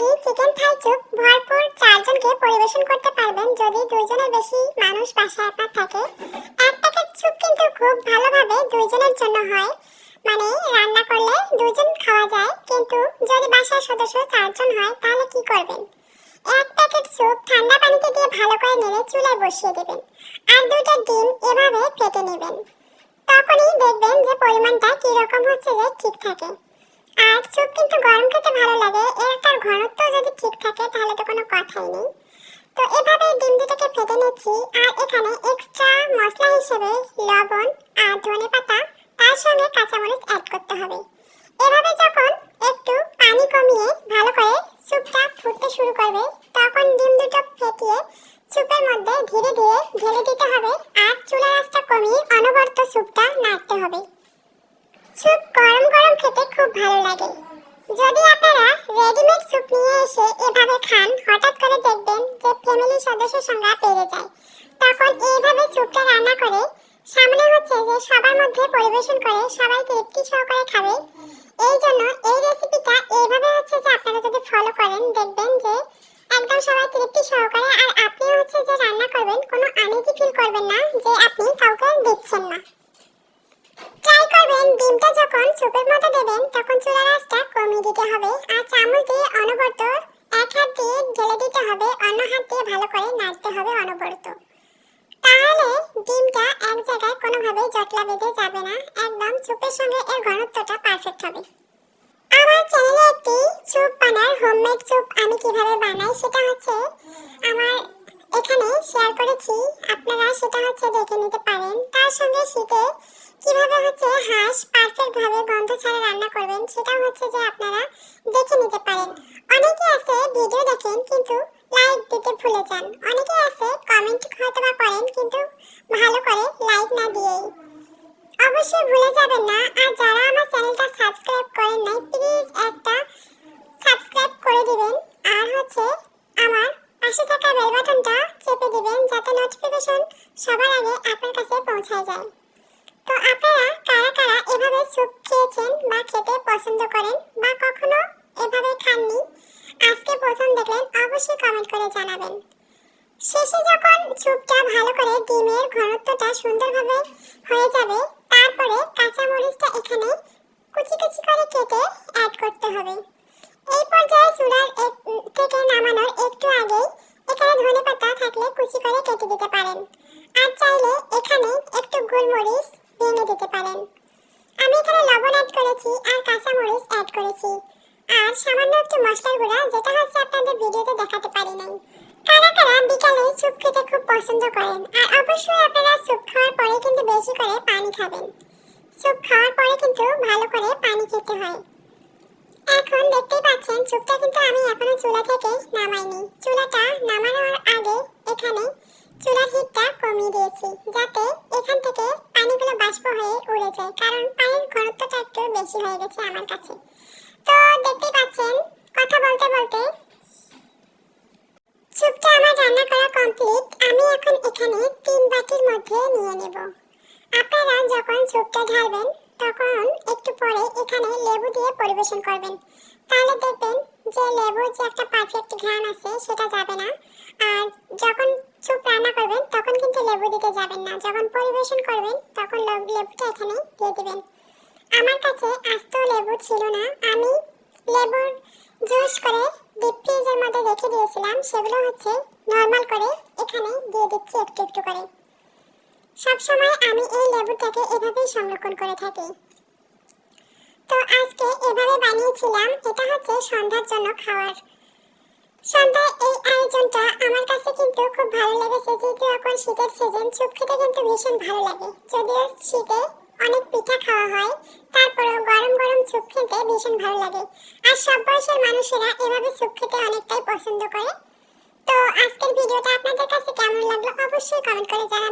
Maggi chicken থাই চুপ ভরপুর চারজনকে পরিবেশন করতে পারবেন যদি দুইজনের বেশি মানুষ বাসায় আপনার থাকে। এক প্যাকেট স্যুপ কিন্তু খুব ভালোভাবে দুইজনের জন্য হয়। মানে রান্না করলে দুজন খাওয়া যায়, কিন্তু যদি বাসার সদস্য চারজন হয়, তাহলে কি করবেন? এক প্যাকেট স্যুপ ঠান্ডা পানিতে দিয়ে ভালো করে নেড়ে চুলায় বসিয়ে দেবেন। আর দুটো ডিম এভাবে ফেটে নেবেন। তখনই দেখবেন যে পরিমাণটা কি রকম হচ্ছে যে ঠিক থাকে। আর স্যুপ কিন্তু গরম খেতে ভালো লাগে। এটার ঘনত্ব যদি ঠিক থাকে, তাহলে তো কোনো কথাই নেই। তো এভাবে ডিম দুটোকে ফেটে নিচ্ছি, আর এখানে এক্সট্রা মশলা হিসেবে লবণ আর ধনে পাতা, তার সঙ্গে কাঁচামরিচ অ্যাড করতে হবে। এভাবে যখন একটু পানি কমিয়ে ভালো করে স্যুপটা ফুটতে শুরু করবে, তখন ডিম দুটো ফেটিয়ে স্যুপের মধ্যে ধীরে ধীরে ঢেলে দিতে হবে, আর চুলার আঁচটা কমিয়ে অনবরত স্যুপটা নাড়তে হবে। স্যুপ গরম গরম খেতে খুব ভালো লাগে। যদি আপনারা রেডিমেড স্যুপ নিয়ে এসে এভাবে খান, হঠাৎ করে দেখবেন যে ফ্যামিলির সদস্যের সংখ্যা বেড়ে যায়। তখন এইভাবে স্যুপটা রান্না করে, সামনে হচ্ছে যে সবার মধ্যে পরিবেশন করে সবাই তৃপ্তি সহকারে খাবে। এই জন্য এই রেসিপিটা এইভাবে হচ্ছে যে আপনারা যদি ফলো করেন, দেখবেন যে একদম সবাই তৃপ্তি সহকারে আর আপনি হচ্ছে যে রান্না করবেন, কোনো আনইজি ফিল করবেন না যে আপনি কাউকে দিচ্ছেন না। করবেন ডিমটা যখন সুপের মতো দেবেন, তখন চুলার আঁচটা কমিয়ে দিতে হবে আর চামচ দিয়ে অনবরত এক হাত দিয়ে ঢেলে দিতে হবে। অন্য হাত দিয়ে ভালো করে নাড়তে হবে অনবরত। তাহলে ডিমটা এক জায়গায় কোনোভাবেই জটলা বেঁধে যাবে না। একদম সুপের সঙ্গে এর ঘনত্বটা পারফেক্ট হবে। আমার চ্যানেলে একটি স্যুপ বানার, হোমমেড স্যুপ আমি কীভাবে বানাই সেটা হচ্ছে শেয়ার করেছি, আপনারা সেটা হচ্ছে দেখে নিতে পারেন। তার সঙ্গে শীতে কীভাবে হচ্ছে হাঁস পারফেক্ট ভাবে গন্ধ ছাড়া রান্না করবেন সেটা হচ্ছে যে আপনারা দেখে নিতে পারেন। অনেকে আছে ভিডিও দেখেন কিন্তু লাইক দিতে ভুলে যান। অনেকে আছে কমেন্ট হয়তো বা করেন কিন্তু ভালো করে লাইক না দিয়েই। অবশ্যই ভুলে যাবেন না। আর যারা আমার চ্যানেলটা সাবস্ক্রাইব করেন নাই প্লিজ একটা সাবস্ক্রাইব করে দিবেন। আর হচ্ছে আমার পাশে থাকা বেল বাটনটা চেপে দিবেন যাতে নোটিফিকেশন সবার আগে আপনার কাছে পৌঁছায় যায়। তো আপনারা কারা কারা এভাবে স্যুপ খেয়েছেন বা খেতে পছন্দ করেন বা কখনো এভাবে খাননি, আজকে প্রথম দেখলেন অবশ্যই কমেন্ট করে জানাবেন। শেষে যখন স্যুপটা ভালো করে ডিমের ঘনত্বটা সুন্দরভাবে হয়ে যাবে, তারপরে কাঁচা মরিচটা এখানে কুচি কুচি করে কেটে অ্যাড করতে হবে। এই পর্যায়ে চুলার থেকে নামানোর একটু আগেই এখানে ধনে পাতা থাকলে কুচি করে কেটে দিতে পারেন। আর চাইলে এখানে একটু গোলমরিচ ভেঙে দিতে পারেন। আমি এখানে লবণ অ্যাড করেছি আর কাঁচা মরিচ অ্যাড করেছি। আর সামান্য একটু মশলার গুঁড়া, যেটা হচ্ছে আপনাদের ভিডিওতে দেখাতে পারি নাই। কারা কারা বিকালে স্যুপ খেতে খুব পছন্দ করেন, আর অবশ্যই আপনারা স্যুপ খাওয়ার পরে কিন্তু বেশি করে পানি খাবেন। স্যুপ খাওয়ার পরে কিন্তু ভালো করে পানি খেতে হয়। এখন দেখতেই পাচ্ছেন স্যুপটা কিন্তু আমি এখনও চুলা থেকে নামাইনি। চুলাটা নামানোর আগে এখানে চুলার হিটটা কমিয়ে দিয়েছি, যাতে এখান থেকে পানিগুলো বাষ্প হয়ে উড়ে যায়, কারণ পানির ঘনত্বটা একটু বেশি হয়ে গেছে আমার কাছে। তো দেখতেই পাচ্ছেন, কথা বলতে বলতে স্যুপটা আমার রান্না করা কমপ্লিট আমি এখন এখানে তিন বাটির মধ্যে নিয়ে নেব। আপনারা যখন স্যুপটা ঢালবেন তখন একটু পরে এখানে লেবু দিয়ে পরিবেশন করবেন। তাহলে দেখবেন যে লেবুর যে একটা পারফেক্ট ঘ্রাণ আছে, সেটা যাবে না। আর যখন স্যুপ রান্না করবেন, তখন কিন্তু লেবু দিতে যাবেন না। যখন পরিবেশন করবেন, তখন লেবু- লেবুটা এখানে দিয়ে দিবেন। আমার কাছে আস্ত লেবু ছিল না। আমি লেবুর জুস করে ডিপ ফ্রিজের মধ্যে রেখে দিয়েছিলাম। সেগুলো হচ্ছে নর্মাল করে এখানে দিয়ে দিচ্ছি একটু একটু করে। সবসময় আমি এই লেবুটাকে এভাবেই সংরক্ষণ করে থাকি। তো আজকে এভাবে বানিয়েছিলাম, এটা হচ্ছে সন্ধ্যার জন্য খাওয়ার। সন্ধ্যায় এই আয়োজনটা আমার কাছে কিন্তু খুব ভালো লেগেছে, যেহেতু এখন শীতের সিজন চুপ খেতে কিন্তু ভীষণ ভালো লাগে। যদিও শীতে অনেক পিঠা খাওয়া হয়, তারপরেও গরম গরম স্যুপ খেতে ভীষণ ভালো লাগে। আর সব বয়সের মানুষেরা এভাবে স্যুপ খেতে অনেকটাই পছন্দ করে। তো আজকের ভিডিওটা আপনাদের কাছে কেমন লাগল অবশ্যই কমেন্ট করে জানাবেন।